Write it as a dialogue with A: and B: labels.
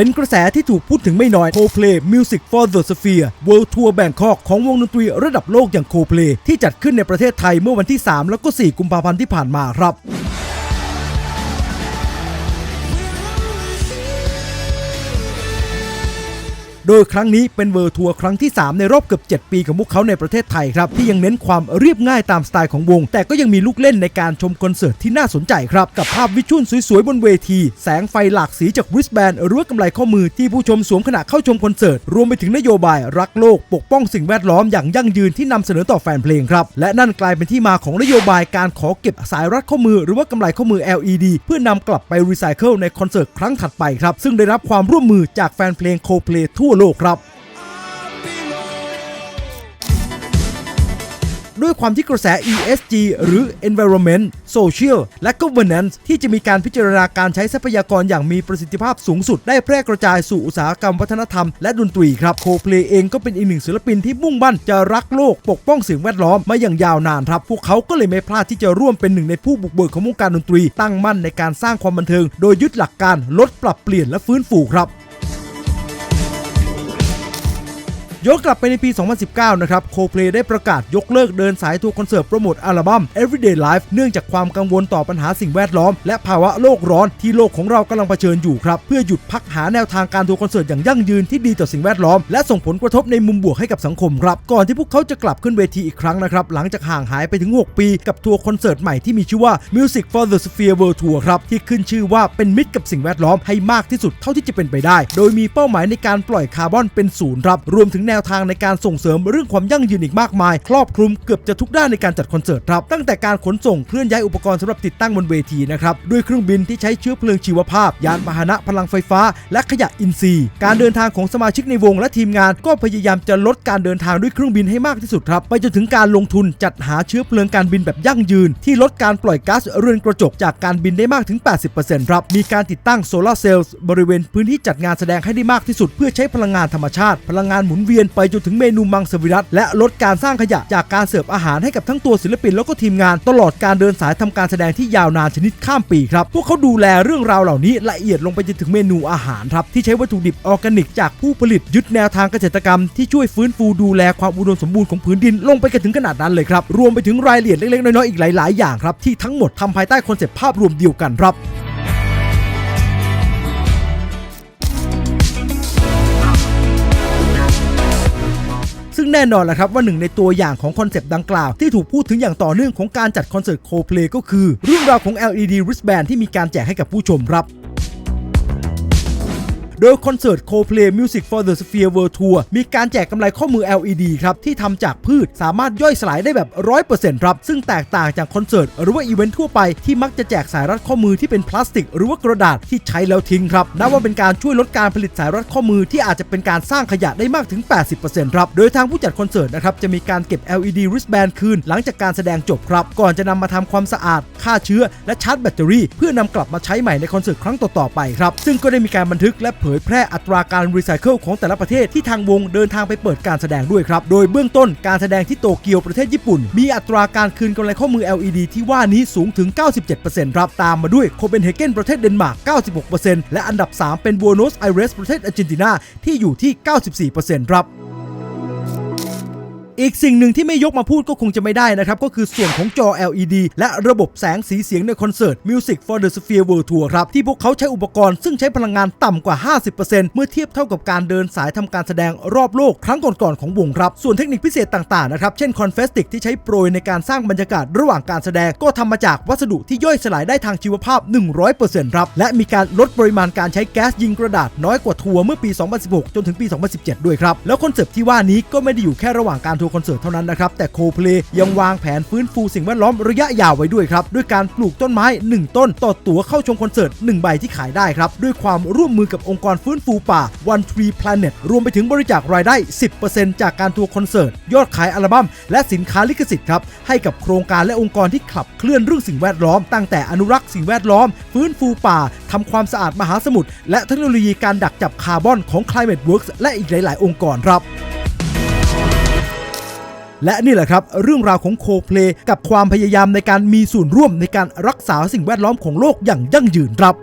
A: เป็นกระแสที่ถูกพูดถึงไม่น้อย Coldplay Music for the Sphere World Tour Bangkok ของวงดนตรีระดับโลกอย่าง Coldplay ที่จัดขึ้นในประเทศไทยเมื่อวันที่ 3 แล้วก็ 4 กุมภาพันธ์ที่ผ่านมาครับ โดยครั้งนี้เป็นเวิร์ทัวร์ครั้งที่ 3 ในรอบเกือบ 7 ปีของพวกเขาในประเทศไทยครับ ที่ยังเน้นความเรียบง่ายตามสไตล์ของวง แต่ก็ยังมีลูกเล่นในการชมคอนเสิร์ตที่น่าสนใจครับ กับภาพวิชวลสวยๆ บนเวที แสงไฟหลากสีจากริสแบนหรือว่ากำไลข้อมือที่ผู้ชมสวมขณะเข้าชมคอนเสิร์ตรวมไปถึงนโยบายรักโลกปกป้องสิ่งแวดล้อมอย่างยั่งยืนที่นำเสนอต่อแฟนเพลงครับและนั่นกลายเป็นที่มาของนโยบายการขอเก็บสายรัดข้อมือหรือว่ากำไลข้อมือ LED เพื่อนำกลับไปรีไซเคิลในคอนเสิร์ตครั้งถัดไปครับซึ่งได้รับความร่วมมือจากแฟนเพลงโคเพลทั่วโลกครับ ด้วยความที่กระแส ESG หรือ Environment Social และ Governance ที่จะมีการพิจารณาการใช้ทรัพยากรอย่างมีประสิทธิภาพสูงสุด ได้แพร่กระจายสู่อุตสาหกรรมวัฒนธรรมและดนตรีครับโคเพลเองก็เป็นอีกหนึ่งศิลปินที่มุ่งมั่นจะรักโลกปกป้องสิ่งแวดล้อมมาอย่างยาวนานครับ พวกเขาก็เลยไม่พลาดที่จะร่วมเป็นหนึ่งในผู้บุกเบิกของวงการดนตรี ตั้งมั่นในการสร้างความบันเทิง โดยยึดหลักการลดปรับเปลี่ยนและฟื้นฟูครับ ย้อนกลับไปในปี 2019 นะครับโคเพลได้ประกาศยกเลิกเดินสายทัวร์คอนเสิร์ตโปรโมทอัลบั้ม Everyday Life เนื่องจากความกังวลต่อปัญหาสิ่งแวดล้อม และภาวะโลกร้อนที่โลกของเรากำลังเผชิญอยู่ครับเพื่อหยุดพักหาแนวทางการทัวร์คอนเสิร์ตอย่างยั่งยืนที่ดีต่อสิ่งแวดล้อม และส่งผลกระทบในมุมบวกให้กับสังคมครับก่อนที่พวกเขาจะกลับขึ้นเวทีอีกครั้งนะครับหลังจากห่างหายไปถึง 6 ปี กับทัวร์คอนเสิร์ตใหม่ที่มีชื่อว่า Music for the Sphere World Tour ครับที่ขึ้นชื่อว่าเป็นมิตรกับสิ่งแวดล้อมให้มากที่สุดเท่าที่จะเป็นไปได้ โดยมีเป้าหมายในการปล่อยคาร์บอนเป็นศูนย์ครับรวมถึงแนวทางในการส่งเสริมเรื่องความยั่งยืนอีกมากมาย ครอบคลุมเกือบจะทุกด้านในการจัดคอนเสิร์ตครับ ตั้งแต่การขนส่งเคลื่อนย้ายอุปกรณ์สำหรับติดตั้งบนเวทีนะครับ ด้วยเครื่องบินที่ใช้เชื้อเพลิงชีวภาพ ยานพาหนะพลังไฟฟ้า และขยะอินทรีย์ การเดินทางของสมาชิกในวงและทีมงาน ก็พยายามจะลดการเดินทางด้วยเครื่องบินให้มากที่สุดครับ ไปจนถึงการลงทุนจัดหาเชื้อเพลิงการบินแบบยั่งยืน ที่ลดการปล่อยก๊าซเรือนกระจกจากการบินได้มากถึง 80%ครับ มีการติดตั้งโซลาร์เซลล์บริเวณพื้นที่จัดงานแสดงให้ได้มากที่สุดเพื่อใช้พลังงานธรรมชาติ พลังงานหมุนเวียนไปจนถึงเมนูมังสวิรัตและลดการสร้างขยะจากการเสิร์ฟอาหารให้กับทั้งตัวศิลปินแล้วก็ทีมงาน ตลอดการเดินสายทำการแสดงที่ยาวนานชนิดข้ามปีครับ พวกเขาดูแลเรื่องราวเหล่านี้ละเอียดลงไปจนถึงเมนูอาหารครับที่ใช้วัตถุดิบออร์แกนิก จากผู้ผลิตยึดแนวทางเกษตรกรรมที่ช่วยฟื้นฟูดูแลความอุดมสมบูรณ์ของผืนดินลงไปกันถึงขนาดนั้นเลยครับรวมไปถึงรายละเอียดเล็กๆน้อยๆอีกหลายๆอย่างครับที่ทั้งหมดทำภายใต้คอนเซปต์ภาพรวมเดียวกันครับ น่นอนแหละครับว่าหนึ่งในตัวอย่างของคอนเซปต์ดังกล่าว ที่ถูกพูดถึงอย่างต่อเนื่องของการจัดคอนเสิร์ตโคเพลก็คือ เรื่องราวของ LED wristband ที่มีการแจกให้กับผู้ชมครับ โดยคอนเสิร์ต Coldplay Music for the Sphere World Tour มีการแจกกำไรข้อมือ LED ครับ ที่ทำจากพืชสามารถย่อยสลายได้แบบ 100%ครับ ซึ่งแตกต่างจากคอนเสิร์ต หรือว่าอีเวนต์ทั่วไปที่มักจะแจกสายรัดข้อมือที่เป็นพลาสติก หรือว่ากระดาษที่ใช้แล้วทิ้งครับนับว่าเป็นการช่วยลดการผลิตสายรัดข้อมือที่อาจจะเป็นการสร้างขยะได้มากถึง 80%ครับโดยทางผู้จัดคอนเสิร์ตนะครับจะมีการเก็บ LED wristband คืน หลังจากการแสดงจบครับ ก่อนจะนำมาทำความสะอาดฆ่าเชื้อและชาร์จแบตเตอรี่ เพื่อนำกลับมาใช้ใหม่ในคอนเสิร์ตครั้งต่อๆไปครับซึ่งก็ได้มีการบันทึกและเผยแพร่อัตราการรีไซเคิลของแต่ละประเทศที่ทางวงเดินทางไปเปิดการแสดงด้วยครับ โดยเบื้องต้นการแสดงที่โตเกียวประเทศญี่ปุ่น มีอัตราการคืนกำไรข้อมือ LED ที่ว่านี้สูงถึง 97%ครับ ตามมาด้วยโคเปนเฮเกนประเทศเดนมาร์ก 96%และอันดับ 3 เป็นบัวโนสไอเรสประเทศอาร์เจนตินาที่อยู่ที่ 94%ครับ อีกสิ่งหนึ่งที่ไม่ยกมาพูดก็คงจะไม่ได้นะครับ ก็คือส่วนของจอ LED และระบบแสงสีเสียงในคอนเสิร์ต Music for the Sphere World Tour ครับ ที่พวกเขาใช้อุปกรณ์ซึ่งใช้พลังงานต่ำกว่า 50%เมื่อเทียบเท่ากับการเดินสายทำการแสดงรอบโลกครั้งก่อนๆของวงครับ ส่วนเทคนิคพิเศษต่างๆนะครับ เช่นคอนเฟสติกที่ใช้โปรยในการสร้างบรรยากาศระหว่างการแสดง ก็ทำมาจากวัสดุที่ย่อยสลายได้ทางชีวภาพ 100%ครับ และมีการลดปริมาณการใช้แก๊สยิงกระดาษน้อยกว่าทัวร์เมื่อปี 2016 จนถึงปี 2017 ด้วยครับ แล้วคอนเซปต์ที่ว่านี้ก็ไม่ได้อยู่แค่ระหว่างการทัวคอนเสิร์ตเท่านั้นนะครับ แต่โคเพลยังวางแผนฟื้นฟูสิ่งแวดล้อมระยะยาวไว้ด้วยครับ ด้วยการปลูกต้นไม้ 1 ต้น ต่อตั๋วเข้าชมคอนเสิร์ต1ใบที่ขายได้ครับ ด้วยความร่วมมือกับองค์กรฟื้นฟูป่า One Tree Planet รวมไปถึงบริจาครายได้ 10%จากการทัวร์คอนเสิร์ต ยอดขายอัลบั้ม และสินค้าลิขสิทธิ์ครับ ให้กับโครงการและองค์กรที่ขับเคลื่อนเรื่องสิ่งแวดล้อม ตั้งแต่อนุรักษ์สิ่งแวดล้อม ฟื้นฟูป่าทำความสะอาดมหาสมุทรและเทคโนโลยีการดักจับคาร์บอนของ Climate Works และอีกหลาย ๆ องค์กรครับ และนี่แหละครับ เรื่องราวของโคเพลกับความพยายามในการมีส่วนร่วมในการรักษาสิ่งแวดล้อมของโลกอย่างยั่งยืนครับ